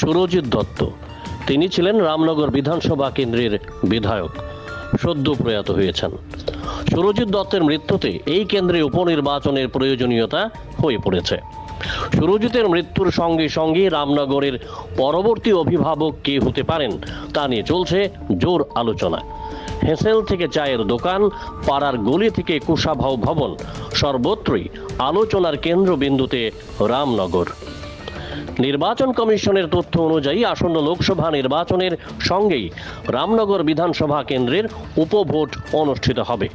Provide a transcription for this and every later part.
সুরজিৎ দত্ত। তিনি ছিলেন রামনগর বিধানসভা কেন্দ্রের বিধায়ক। সদ্য প্রয়াত হয়েছেন। সুরজিৎ দত্তের মৃত্যুতে এই কেন্দ্রে উপনির্বাচনের প্রয়োজনীয়তা হয়ে পড়েছে। সুরজিতের মৃত্যুর সঙ্গে সঙ্গে রামনগরের পরবর্তী অভিভাবক কে হতে পারেন তা নিয়ে চলছে জোর আলোচনা। হেসেল থেকে চায়ের দোকান, পাড়ার গলি থেকে কুশাভাও ভবন, সর্বত্রই আলোচনার কেন্দ্রবিন্দুতে রামনগর। নির্বাচন কমিশনের তথ্য অনুযায়ী আসন্ন লোকসভা নির্বাচনের সঙ্গেই রামনগর বিধানসভা কেন্দ্রের উপভোট অনুষ্ঠিত হবে।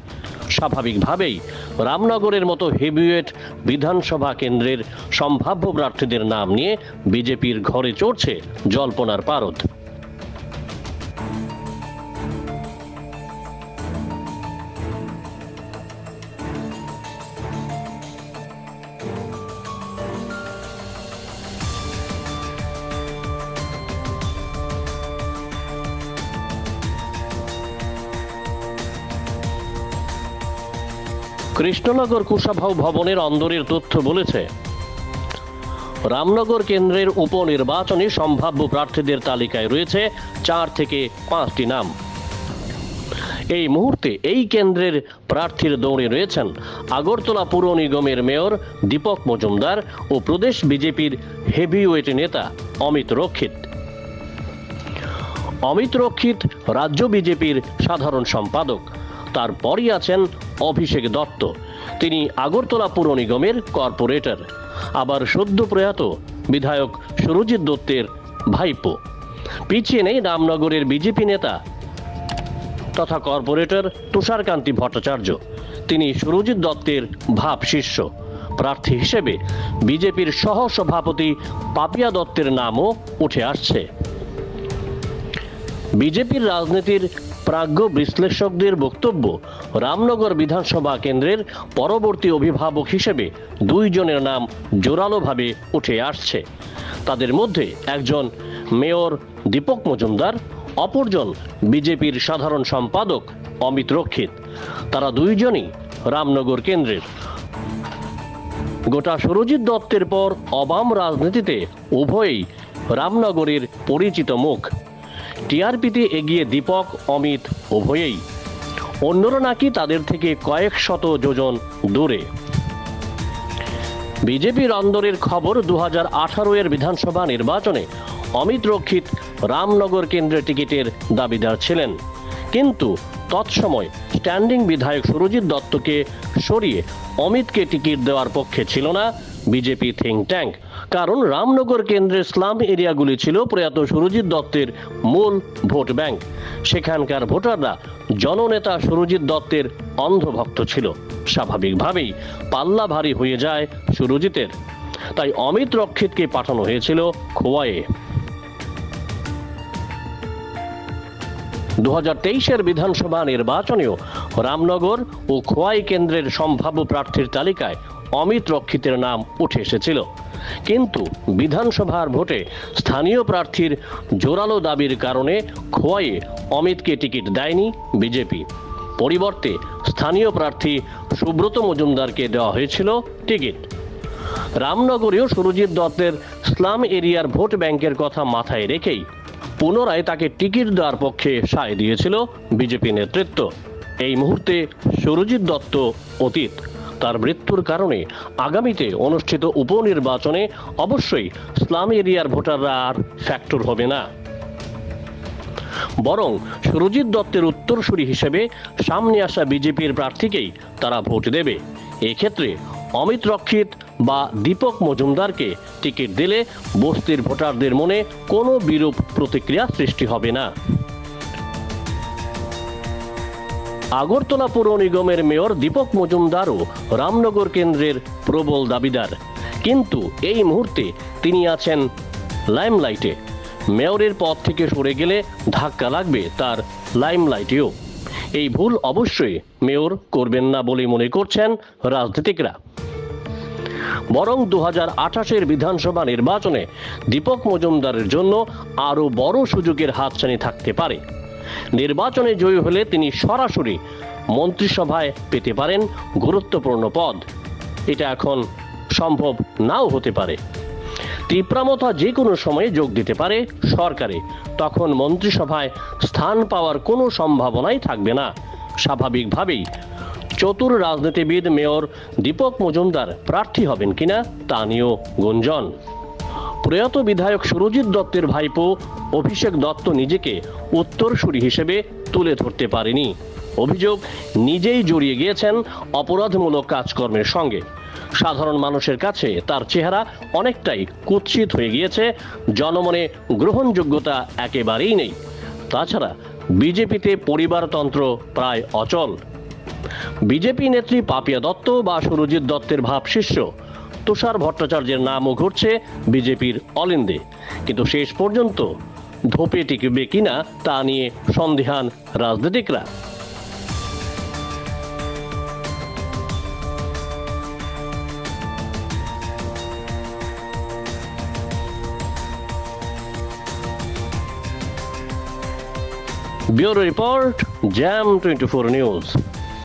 স্বাভাবিকভাবেই রামনগরের মতো হেভিওয়েট বিধানসভা কেন্দ্রের সম্ভাব্য প্রার্থীদের নাম নিয়ে বিজেপির ঘরে চড়ছে জল্পনার পারদ। কৃষ্ণনগর কুশাভাও ভবনের অন্দরের তথ্য বলেছে, রামনগর কেন্দ্রের উপনির্বাচনে সম্ভাব্য প্রার্থীদের তালিকায় রয়েছে চার থেকে পাঁচটি নাম। এই মুহূর্তে এই কেন্দ্রের প্রার্থীর দৌড়ে রয়েছেন আগরতলা পুর নিগমের মেয়র দীপক মজুমদার ও প্রদেশ বিজেপির হেভিওয়েট নেতা অমিত রক্ষিত। অমিত রক্ষিত রাজ্য বিজেপির সাধারণ সম্পাদক। তারপরই আছেন অভিষেক দত্ত। তিনি আগরতলা পুর নিগমের কর্পোরেটর। আবার সদ্য প্রয়াত বিধায়ক সুরজিৎ দত্তের ভাইপো। পিছিয়ে নেই রামনগরের বিজেপি নেতা তথা কর্পোরেটর তুষারকান্তি ভট্টাচার্য। তিনি সুরজিৎ দত্তের ভাব শিষ্য। প্রার্থী হিসেবে বিজেপির সহ সভাপতি পাপিয়া দত্তের নামও উঠে আসছে। বিজেপির রাজনীতির প্রাজ্ঞ বিশ্লেষকদের বক্তব্য রামনগর বিধানসভা কেন্দ্রের পরবর্তী অভিভাবক হিসেবে দুইজনের নাম জোরালোভাবে উঠে আসছে। তাদের মধ্যে একজন মেয়র দীপক মজুমদার, অপরজন বিজেপির সাধারণ সম্পাদক অমিত রক্ষিত। তারা দুইজনই রামনগর কেন্দ্রের। গোটা সুরজিৎ দত্তের পর অবাম রাজনীতিতে উভয়ই রামনগরের পরিচিত মুখ। টিআরপিতে এগিয়ে দীপক, অমিত উভয়েই। অন্যরা নাকি তাদের থেকে কয়েক শত যোজন দূরে। বিজেপির অন্দরের খবর দু হাজার আঠারো এর বিধানসভা নির্বাচনে অমিত রক্ষিত রামনগর কেন্দ্রের টিকিটের দাবিদার ছিলেন। কিন্তু তৎসময় স্ট্যান্ডিং বিধায়ক সুরজিৎ দত্তকে সরিয়ে অমিতকে টিকিট দেওয়ার পক্ষে ছিল না বিজেপি থিঙ্ক ট্যাঙ্ক। কারণ রামনগর কেন্দ্রের স্লাম এরিয়াগুলি ছিল প্রয়াত সুরজিৎ দত্তের মূল ভোট ব্যাংক। সেখানকার ভোটাররা জননেতা সুরজিৎ দত্তের অন্ধভক্ত ছিল। স্বাভাবিকভাবেই পাল্লা ভারী হয়ে যায় সুরজিতের। তাই অমিত রক্ষিতকে পাঠানো হয়েছিল খোয়াইয়ে। দু হাজার তেইশের বিধানসভা নির্বাচনেও রামনগর ও খোয়াই কেন্দ্রের সম্ভাব্য প্রার্থীর তালিকায় অমিত রক্ষিতের নাম উঠে এসেছিল। কিন্তু বিধানসভার ভোটে স্থানীয় প্রার্থীর জোরালো দাবির কারণে খোয়াইয়ে অমিতকে টিকিট দেয়নি বিজেপি। পরিবর্তে স্থানীয় প্রার্থী সুব্রত মজুমদারকে দেওয়া হয়েছিল টিকিট। রামনগরেও সুরজিৎ দত্তের স্লাম এরিয়ার ভোট ব্যাংকের কথা মাথায় রেখেই পুনরায় তাকে টিকিট দেওয়ার পক্ষে সায় দিয়েছিল বিজেপি নেতৃত্ব। এই মুহূর্তে সুরজিৎ দত্ত অতীত। তার মৃত্যুর কারণে আগামীতে অনুষ্ঠিত উপনির্বাচনে অবশ্যই স্লাম এরিয়ার ভোটাররা আর ফ্যাক্টর হবে না। বরং সুরজিৎ দত্তের উত্তরসূরি হিসেবে সামনে আসা বিজেপির প্রার্থীকেই তারা ভোট দেবে। এক্ষেত্রে অমিত রক্ষিত বা দীপক মজুমদারকে টিকিট দিলে বস্তির ভোটারদের মনে কোনো বিরূপ প্রতিক্রিয়া সৃষ্টি হবে না। আগরতলা পুর নিগমের মেয়র দীপক মজুমদারও রামনগর কেন্দ্রের প্রবল দাবিদার। কিন্তু এই মুহূর্তে তিনি আছেন লাইমলাইটে। মেয়রের পদ থেকে সরে গেলে ধাক্কা লাগবে তার লাইমলাইটেও। এই ভুল অবশ্যই মেয়র করবেন না বলে মনে করছেন রাজনীতিকরা। বরং দু হাজার আঠাশের বিধানসভা নির্বাচনে দীপক মজুমদারের জন্য আরও বড় সুযোগের হাতছানি থাকতে পারে। নির্বাচনে জয়ী হলে তিনি সরাসরি মন্ত্রিসভায় পেতে পারেন গুরুত্বপূর্ণ পদ। এটা এখন সম্ভব নাও হতে পারে। তিপ্রামতা যে কোনো সময়ে যোগ দিতে পারে সরকারে। তখন মন্ত্রিসভায় স্থান পাওয়ার কোনো সম্ভাবনাই থাকবে না। স্বাভাবিকভাবেই চতুর রাজনীতিবিদ মেয়র দীপক মজুমদার প্রার্থী হবেন কিনা তা নিয়েও গুঞ্জন। প্রয়াত বিধায়ক সুরজিৎ দত্তের ভাইপো অভিষেক দত্ত নিজেকে উত্তরসূরি হিসেবে তুলে ধরতে পারেনি। অভিযোগ নিজেই জড়িয়ে গিয়েছেন অপরাধমূলক কাজকর্মের সঙ্গে। সাধারণ মানুষের কাছে তার চেহারা অনেকটাই কুৎসিত হয়ে গিয়েছে, জনমনে গ্রহণযোগ্যতা একেবারেই নেই। তাছাড়া বিজেপিতে পরিবারতন্ত্র প্রায় অচল। বিজেপি নেত্রী পাপিয়া দত্ত বা সুরজিৎ দত্তের ভাবশিষ্য তুষার ভট্টাচার্যের নামও ঘুরছে বিজেপির অলিন্দে। কিন্তু শেষ পর্যন্ত ধোপে টিকবে কিনা তা নিয়ে সন্দেহান রাজনীতিকরা। ব্যুরো রিপোর্ট, জ্যাম টোয়েন্টি ফোর নিউজ।